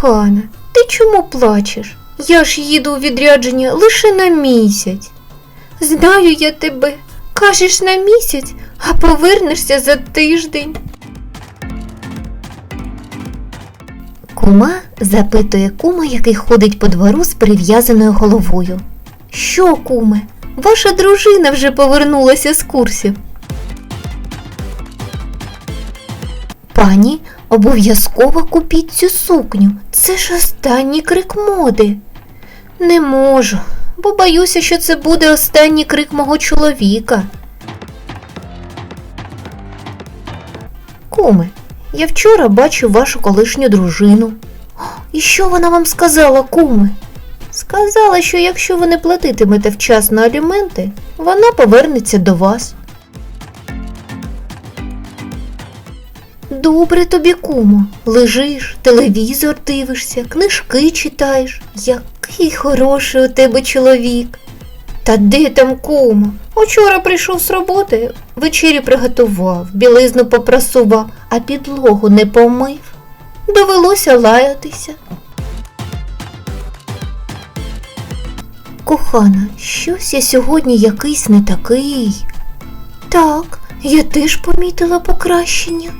Кохана, ти чому плачеш? Я ж їду у відрядження лише на місяць. Знаю я тебе. Кажеш на місяць, а повернешся за тиждень. Кума запитує кума, який ходить по двору з перев'язаною головою. Що, куме, ваша дружина вже повернулася з курсів. Пані, обов'язково купіть цю сукню. Це ж останній крик моди. Не можу, бо боюся, що це буде останній крик мого чоловіка. Куме, я вчора бачив вашу колишню дружину. І що вона вам сказала, куме? Сказала, що якщо ви не платитимете вчасно аліменти, вона повернеться до вас. Добре тобі, кумо, лежиш, телевізор дивишся, книжки читаєш. Який хороший у тебе чоловік. Та де там кумо? Учора прийшов з роботи, вечері приготував, білизну попрасував, а підлогу не помив. Довелося лаятися. Кохана, щось я сьогодні якийсь не такий. Так, я теж помітила покращення.